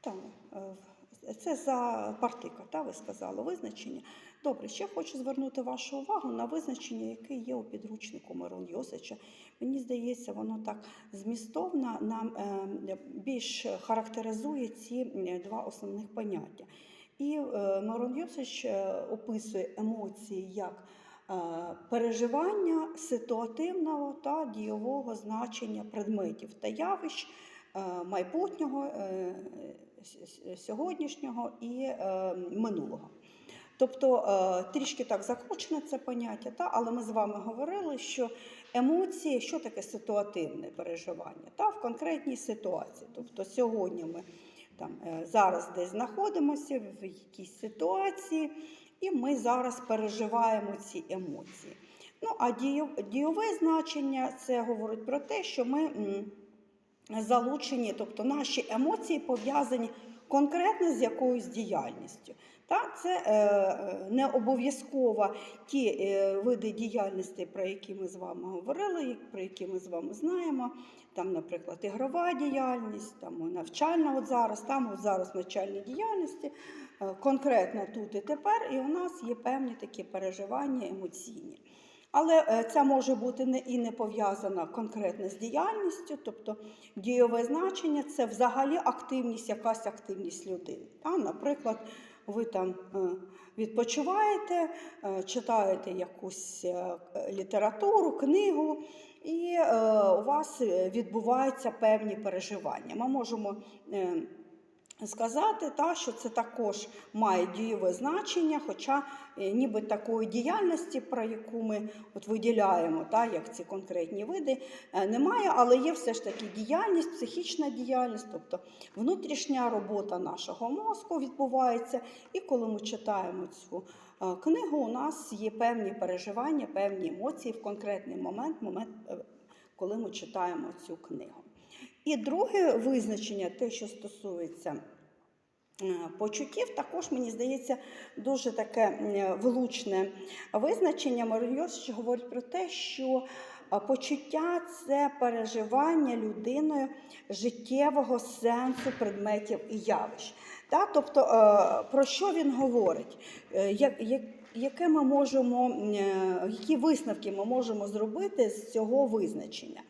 Так, е, це за партика, та, ви сказали, визначення. Добре, ще хочу звернути вашу увагу на визначення, яке є у підручнику Мирон Йосича. Мені здається, воно так змістовно нам е, більш характеризує ці два основних поняття. І е, Мирон Йосич описує емоції як переживання ситуативного та дійового значення предметів та явищ майбутнього, е, с- с- сьогоднішнього і е, минулого. Тобто е, трішки так закручене це поняття, та, але ми з вами говорили, що емоції, що таке ситуативне переживання, та, в конкретній ситуації. Тобто сьогодні ми там, е, зараз десь знаходимося в якійсь ситуації, і ми зараз переживаємо ці емоції. Ну, а дійове значення це говорить про те, що ми залучені, тобто наші емоції пов'язані конкретно з якоюсь діяльністю. Так, це е, е, не обов'язково ті е, види діяльності, про які ми з вами говорили, про які ми з вами знаємо. Там, наприклад, ігрова діяльність, там навчальна, от зараз, там от зараз навчальні діяльності, е, конкретно тут і тепер, і у нас є певні такі переживання емоційні. Але е, це може бути не і не пов'язано конкретно з діяльністю, тобто дійове значення це взагалі активність, якась активність людини. Та, наприклад, ви там е, відпочиваєте, е, читаєте якусь літературу, книгу, і у вас відбуваються певні переживання. Ми можемо сказати, та, що це також має дієве значення, хоча е, ніби такої діяльності, про яку ми от виділяємо, та, як ці конкретні види, е, немає, але є все ж таки діяльність, психічна діяльність, тобто внутрішня робота нашого мозку відбувається. І коли ми читаємо цю е, книгу, у нас є певні переживання, певні емоції в конкретний момент, момент, коли ми читаємо цю книгу. І друге визначення, те, що стосується е, почуттів, також, мені здається, дуже таке влучне визначення. Мариньосич говорить про те, що е, почуття це переживання людиною життєвого сенсу предметів і явищ. Та? Тобто, е, про що він говорить? Як- як- Яке ми можемо, які висновки ми можемо зробити з цього визначення?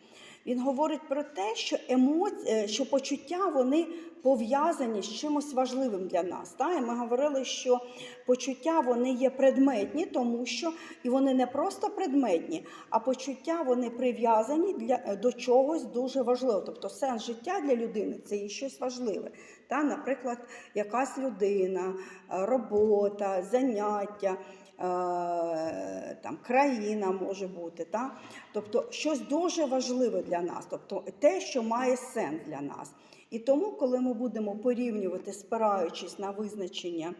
Він говорить про те, що емоції, що почуття вони пов'язані з чимось важливим для нас. Та? І ми говорили, що почуття вони є предметні, тому що і вони не просто предметні, а почуття вони прив'язані для, до чогось дуже важливого. Тобто сенс життя для людини це є щось важливе. Та? Наприклад, якась людина, е, робота, заняття. Е, Там країна може бути, та? тобто щось дуже важливе для нас, тобто те, що має сенс для нас. І тому, коли ми будемо порівнювати, спираючись на визначення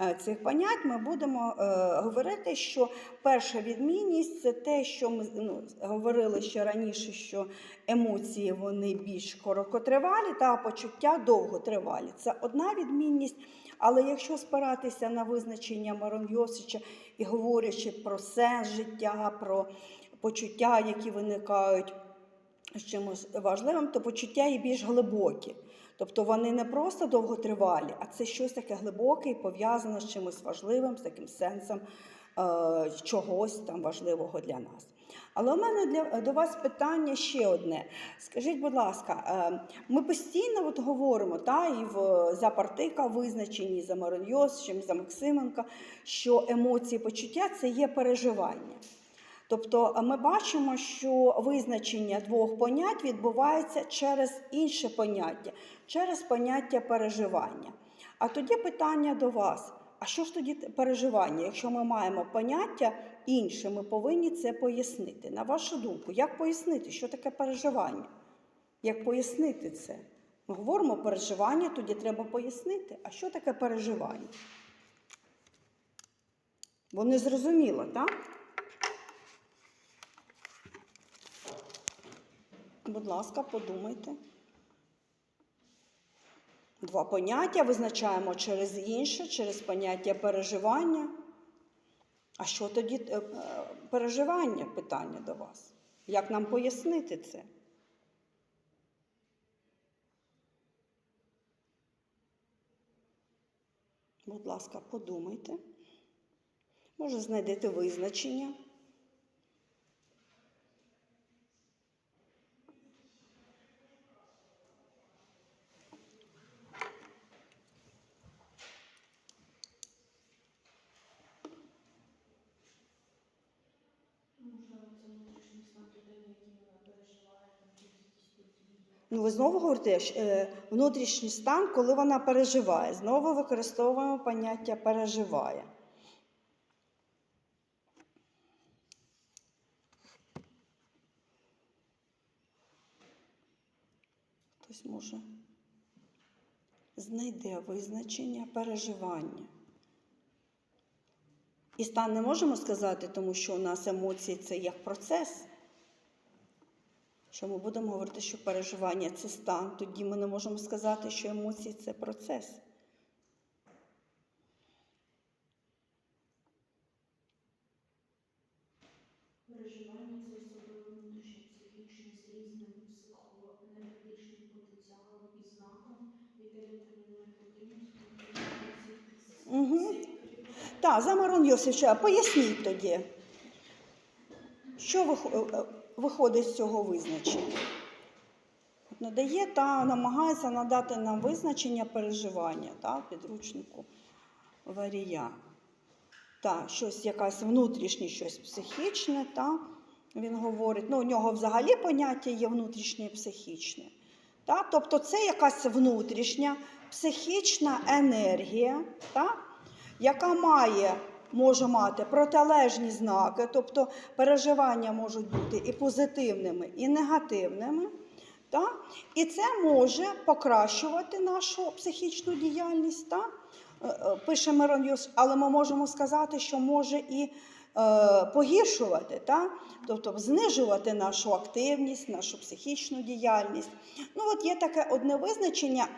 е, цих понять, ми будемо е, говорити, що перша відмінність це те, що ми ну, говорили ще раніше, що емоції вони більш короткотривалі, та почуття довготривалі. Це одна відмінність. Але якщо спиратися на визначення Марон Йосича і говорячи про сенс життя, про почуття, які виникають з чимось важливим, то почуття є більш глибокі. Тобто вони не просто довготривалі, а це щось таке глибоке і пов'язане з чимось важливим, з таким сенсом е, чогось там важливого для нас. Але у мене для, до вас питання ще одне. Скажіть, будь ласка, е, ми постійно от говоримо, та, і в за Партика визначені, за Йосичем, за Максименка, що емоції, почуття це є переживання. Тобто е, ми бачимо, що визначення двох понять відбувається через інше поняття, через поняття переживання. А тоді питання до вас: а що ж тоді переживання? Якщо ми маємо поняття інше, ми повинні це пояснити. На вашу думку, як пояснити, що таке переживання? Як пояснити це? Ми говоримо переживання, тоді треба пояснити, а що таке переживання? Бо не зрозуміло, так? Будь ласка, подумайте. Два поняття визначаємо через інше, через поняття переживання. А що тоді е, е, переживання? Питання до вас. Як нам пояснити це? Будь ласка, подумайте. Може, знайдете визначення. Можливо, це внутрішній стан людини, який вона переживає, там якісь події. Ну, ви знову говорите е, внутрішній стан, коли вона переживає. Знову використовуємо поняття переживає. Хтось може знайде визначення переживання. І стан не можемо сказати, тому що у нас емоції це як процес. Що ми будемо говорити, що переживання це стан, тоді ми не можемо сказати, що емоції це процес. Переживання це особливо внутрішній психічний з різним психоенергетичним потенціалом і знаком, потрібність Угу. Так, Замарон Йосифович, поясніть тоді, що вих- е, виходить з цього визначення? Надає та намагається надати нам визначення переживання та, підручнику Варія. Та, щось якась внутрішнє, щось психічне, та, він говорить, ну, у нього взагалі поняття є внутрішнє і психічне. Та? Тобто це якась внутрішня психічна енергія, та? яка має, може мати протилежні знаки, тобто переживання можуть бути і позитивними, і негативними. Та? І це може покращувати нашу психічну діяльність. Та? Е, е, Пише Мирон Йос, але ми можемо сказати, що може і е, погіршувати, та? тобто знижувати нашу активність, нашу психічну діяльність. Ну, от є таке одне визначення.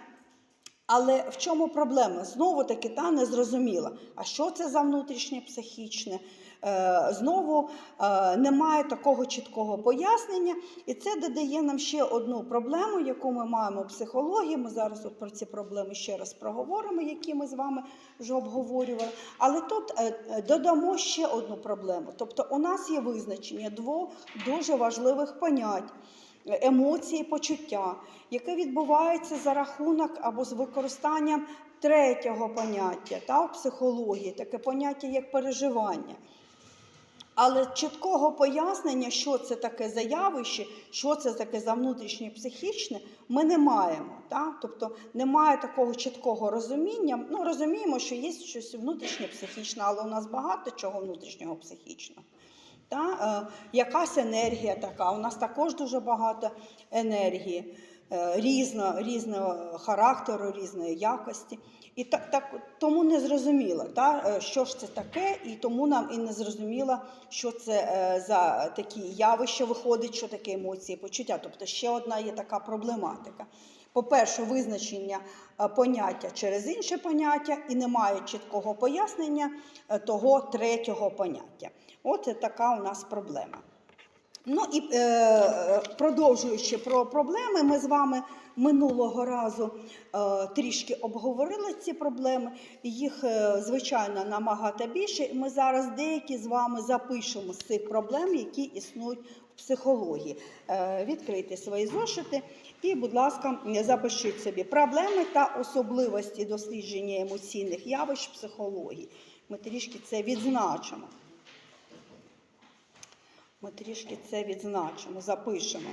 Але в чому проблема? Знову таки та не зрозуміла. А що це за внутрішнє психічне? Е, знову е, немає такого чіткого пояснення, і це додає нам ще одну проблему, яку ми маємо в психології. Ми зараз от про ці проблеми ще раз проговоримо, які ми з вами вже обговорювали. Але тут е, додамо ще одну проблему. Тобто, у нас є визначення двох дуже важливих понять емоції, почуття, яке відбувається за рахунок або з використанням третього поняття та, в психології, таке поняття як переживання. Але чіткого пояснення, що це таке за явище, що це таке за внутрішнє психічне, ми не маємо. Та? Тобто немає такого чіткого розуміння. Ну, розуміємо, що є щось внутрішнє психічне, але у нас багато чого внутрішнього психічного. Та? Е, якась енергія така. У нас також дуже багато енергії е, різно, різного характеру, різної якості. І так, так, тому не зрозуміло, та, е, що ж це таке, і тому нам і не зрозуміло, що це за такі явища виходить, що таке емоції, почуття. Тобто ще одна є така проблематика. По-перше, визначення поняття через інше поняття, і немає чіткого пояснення того третього поняття. Оце така у нас проблема. Ну і е, продовжуючи про проблеми, ми з вами минулого разу е, трішки обговорили ці проблеми. Їх, е, звичайно, набагато більше. І Ми зараз деякі з вами запишемо з цих проблем, які існують в психології. Е, відкрийте свої зошити і, будь ласка, запишіть собі проблеми та особливості дослідження емоційних явищ психології. Ми трішки це відзначимо. Ми трішки це відзначимо, запишемо.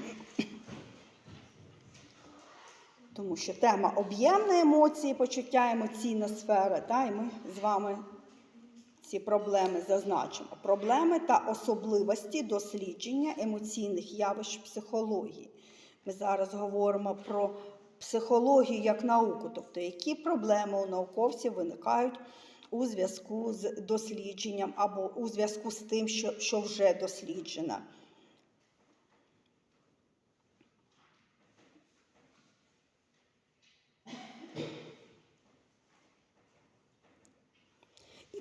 Тому що тема об'ємна емоції, почуття, емоційна сфера, та, і ми з вами ці проблеми зазначимо. Проблеми та особливості дослідження емоційних явищ психології. Ми зараз говоримо про психологію як науку, тобто які проблеми у науковців виникають у зв'язку з дослідженням або у зв'язку з тим, що, що вже досліджено.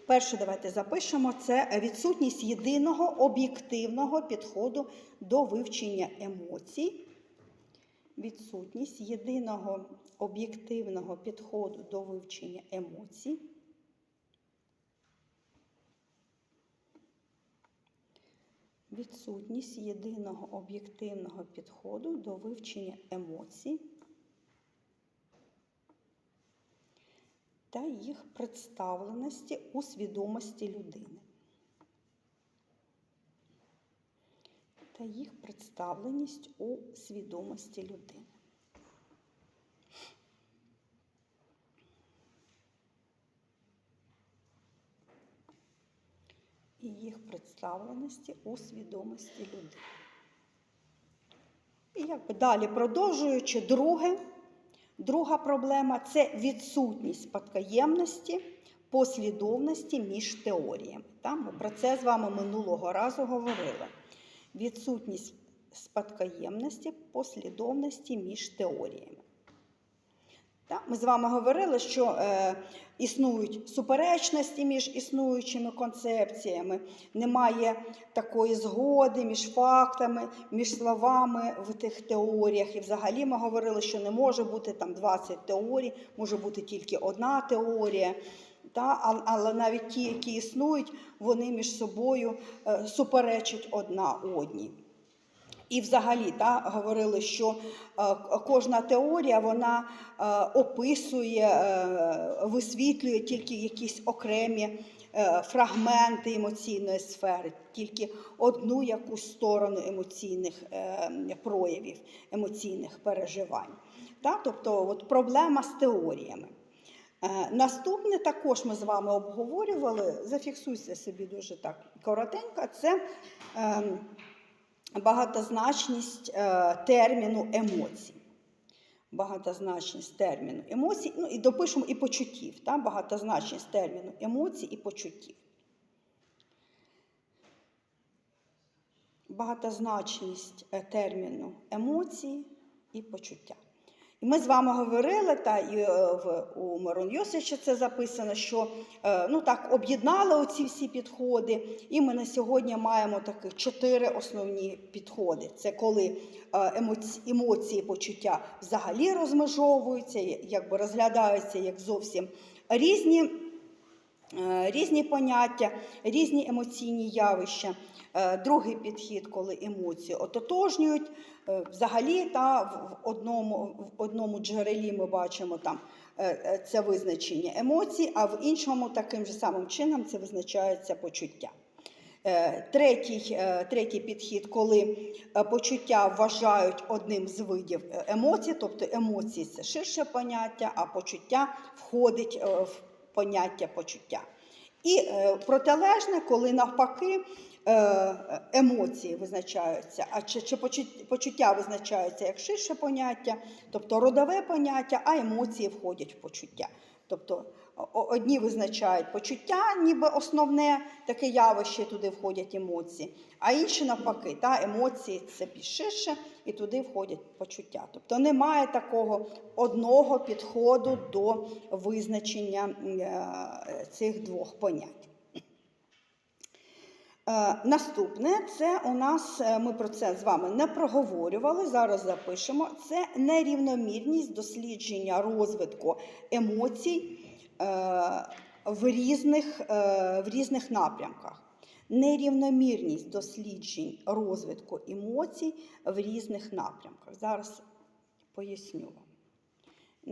Перше, давайте запишемо це відсутність єдиного об'єктивного підходу до вивчення емоцій. Відсутність єдиного об'єктивного підходу до вивчення емоцій. Відсутність єдиного об'єктивного підходу до вивчення емоцій та їх представленості у свідомості людини. Та їх представленість у свідомості людини. І їх представленості у свідомості людини. І якби далі продовжуючи, друге, друга проблема це відсутність спадкоємності, послідовності між теоріями. Та? Ми про це з вами минулого разу говорили. Відсутність спадкоємності, послідовності між теоріями. Ми з вами говорили, що е, існують суперечності між існуючими концепціями, немає такої згоди між фактами, між словами в тих теоріях. І взагалі ми говорили, що не може бути там 20 теорій, може бути тільки одна теорія. Та? Але навіть ті, які існують, вони між собою е, суперечать одна одній. І взагалі та, говорили, що е, кожна теорія вона е, описує, е, висвітлює тільки якісь окремі фрагменти емоційної сфери, тільки одну якусь сторону емоційних проявів, емоційних переживань. Та? Тобто от проблема з теоріями. Наступне також ми з вами обговорювали, зафіксуйте собі дуже так коротенько, це ем, багатозначність е, терміну емоцій. Багатозначність терміну емоцій, ну і допишемо і почуттів, та? багатозначність терміну емоцій і почуттів. Багатозначність е, терміну емоцій і почуття. І ми з вами говорили, та і е, в, у Мирон Йосича це записано, що е, ну, так, об'єднали оці всі підходи, і ми на сьогодні маємо таких чотири основні підходи. Це коли е, емоці, емоції, почуття взагалі розмежовуються, якби розглядаються як зовсім різні. Е, Різні поняття, різні емоційні явища. Е, Другий підхід, коли емоції ототожнюють. Е, Взагалі, та в одному, в одному джерелі ми бачимо там це визначення емоцій, а в іншому таким же самим чином це визначається почуття. Третій, третій підхід, коли почуття вважають одним з видів емоцій, тобто емоції це ширше поняття, а почуття входить в поняття почуття. І е, протилежне, коли навпаки е, емоції визначаються, а чи, чи почуття визначаються як ширше поняття, тобто родове поняття, а емоції входять в почуття. Тобто одні визначають почуття, ніби основне таке явище, туди входять емоції, а інші навпаки, та, емоції це більш і туди входять почуття. Тобто немає такого одного підходу до визначення е, цих двох понять. Е, Наступне це у нас, е, ми про це з вами не проговорювали, зараз запишемо. Це нерівномірність дослідження розвитку емоцій е, в різних, в різних напрямках. Нерівномірність досліджень розвитку емоцій в різних напрямках. Зараз поясню вам.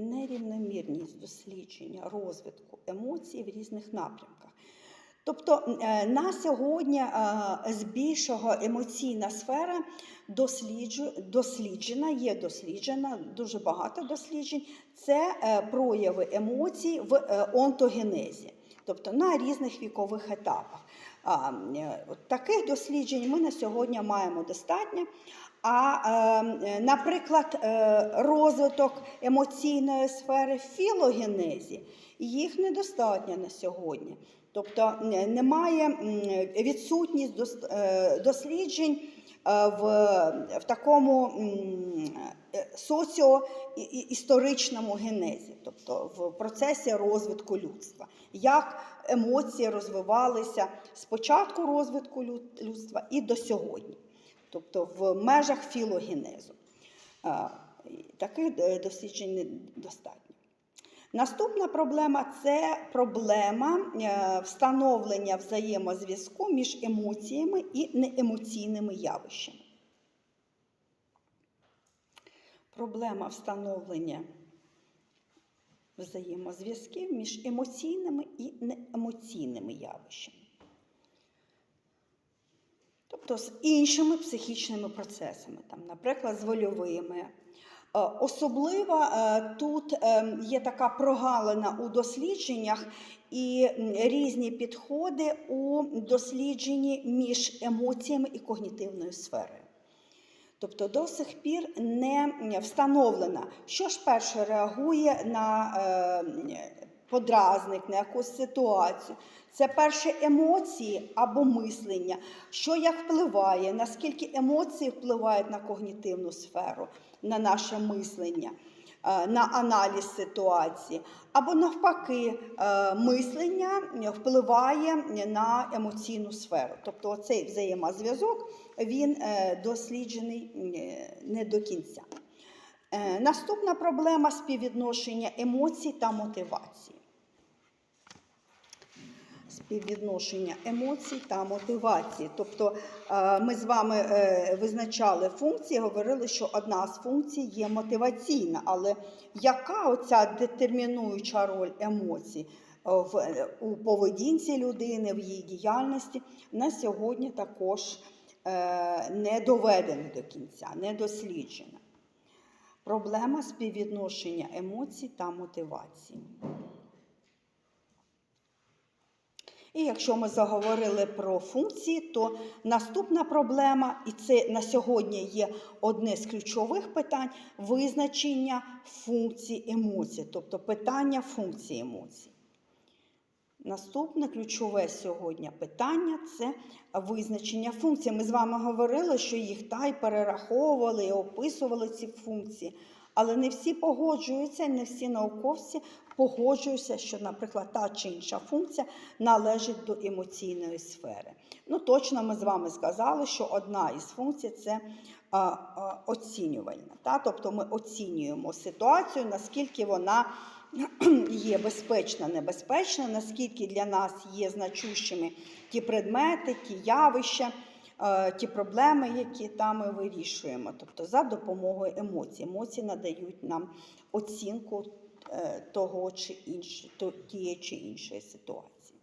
Нерівномірність дослідження розвитку емоцій в різних напрямках. Тобто е, на сьогодні е, збільшого емоційна сфера досліджена, є досліджена, дуже багато досліджень. Це е, прояви емоцій в онтогенезі, тобто на різних вікових етапах. Таких досліджень ми на сьогодні маємо достатньо. А, наприклад, розвиток емоційної сфери в філогенезі їх недостатньо на сьогодні. Тобто е, немає відсутність е, досліджень е, в, такому соціоісторичному генезі, тобто в процесі розвитку людства, як емоції розвивалися з початку розвитку людства і до сьогодні, тобто в межах філогенезу. Таких досліджень недостатньо. Наступна проблема це проблема е, встановлення взаємозв'язку між емоціями і неемоційними явищами. Проблема встановлення взаємозв'язків між емоційними і неемоційними явищами. Тобто з іншими психічними процесами, там, наприклад, з вольовими. Е, Особливо е, тут е, є така прогалина у дослідженнях і різні підходи у дослідженні між емоціями і когнітивною сферою. Тобто до сих пір не встановлено, що ж перше реагує на подразник, на якусь ситуацію. Це перше емоції або мислення, що як впливає, наскільки емоції впливають на когнітивну сферу, на наше мислення, е, на аналіз ситуації, або навпаки, е, мислення впливає на емоційну сферу. Тобто цей взаємозв'язок він е, досліджений не до кінця. Наступна проблема співвідношення емоцій та мотивації. Співвідношення емоцій та мотивації. Тобто е, ми з вами е, визначали функції, говорили, що одна з функцій є мотиваційна, але яка оця детермінуюча роль емоцій е, в, у поведінці людини, в її діяльності на сьогодні також не доведена до кінця, не досліджена. Проблема співвідношення емоцій та мотивації. І якщо ми заговорили про функції, то наступна проблема, і це на сьогодні є одне з ключових питань визначення функцій емоцій, тобто питання функції емоцій. Наступне ключове сьогодні питання це визначення функцій. Ми з вами говорили, що їх та й перераховували і описували ці функції, але не всі погоджуються, не всі науковці погоджуються, що, наприклад, та чи інша функція належить до емоційної сфери. Ну, точно ми з вами сказали, що одна із функцій це а, а, оцінювальна. Та? Тобто ми оцінюємо ситуацію, наскільки вона є безпечна, небезпечна, наскільки для нас є значущими ті предмети, ті явища, ті проблеми, які там ми вирішуємо. Тобто за допомогою емоцій. Емоції надають нам оцінку е, того чи інше, тієї чи іншої ситуації.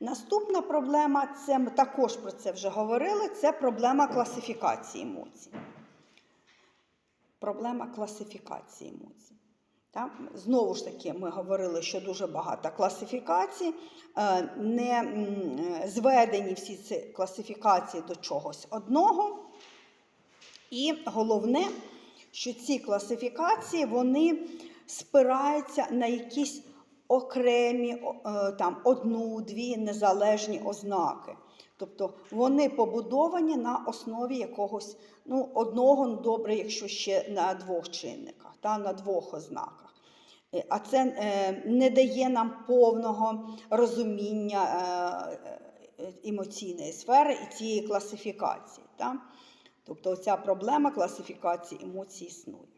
Наступна проблема, це ми також про це вже говорили, це проблема класифікації емоцій. Проблема класифікації емоцій. Так? Знову ж таки, ми говорили, що дуже багато класифікацій, е, не зведені всі ці класифікації до чогось одного. І головне, що ці класифікації вони спираються на якісь окремі е, там, одну-дві незалежні ознаки. Тобто вони побудовані на основі якогось ну, одного, ну добре, якщо ще на двох чинниках, та, на двох ознаках. Е, А це е, не дає нам повного розуміння е, емоційної сфери і цієї класифікації. Тобто ця проблема класифікації емоцій існує.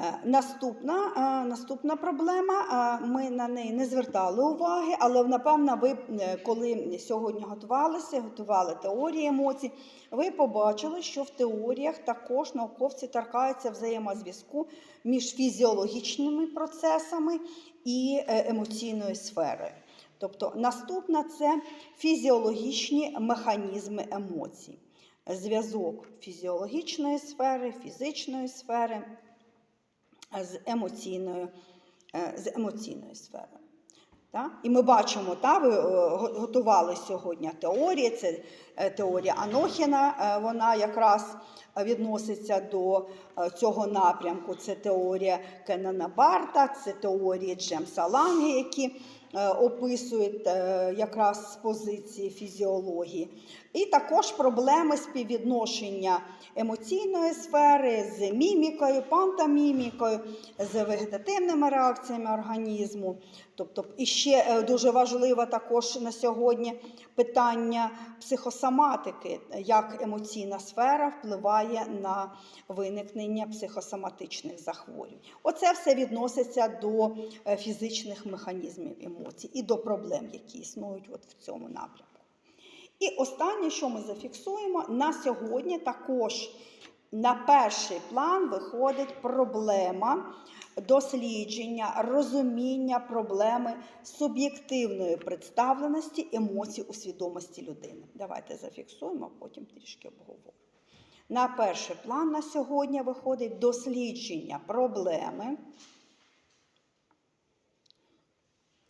Е, Наступна, е, наступна проблема, е, ми на неї не звертали уваги, але напевно, ви, коли сьогодні готувалися, готували теорії емоцій, ви побачили, що в теоріях також науковці торкаються взаємозв'язку між фізіологічними процесами і емоційною сферою. Тобто, наступна це фізіологічні механізми емоцій, зв'язок фізіологічної сфери, фізичної сфери з емоційною, е, з емоційною сферою. Та? І ми бачимо, та, ви е, готували сьогодні теорії, це е, теорія Анохіна, е, вона якраз відноситься до е, цього напрямку. Це теорія Кеннана Барта, це теорії Джемса Ланге, які е, описують е, якраз з позиції фізіології. І також проблеми співвідношення емоційної сфери з мімікою, пантомімікою, з вегетативними реакціями організму. Тобто, і ще е, дуже важливе також на сьогодні питання психосоматики, як емоційна сфера впливає на виникнення психосоматичних захворювань. Оце все відноситься до е, фізичних механізмів емоцій і до проблем, які існують от в цьому напрямку. І останнє, що ми зафіксуємо, на сьогодні також на перший план виходить проблема дослідження, розуміння проблеми суб'єктивної представленості емоцій у свідомості людини. Давайте зафіксуємо, потім трішки обговоримо. На перший план на сьогодні виходить дослідження проблеми.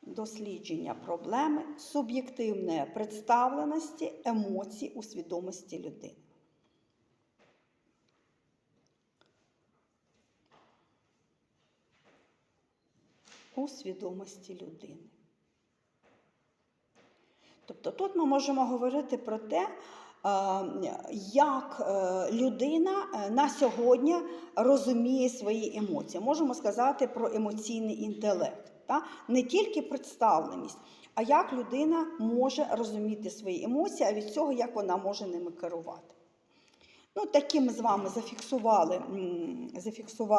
Дослідження проблеми суб'єктивної представленості емоцій у свідомості людини. У свідомості людини. Тобто тут ми можемо говорити про те, е, як е, людина е, на сьогодні розуміє свої емоції. Можемо сказати про емоційний інтелект. Та? Не тільки представленість, а як людина може розуміти свої емоції, а від цього, як вона може ними керувати. Ну, такі ми з вами зафіксували, зафіксували.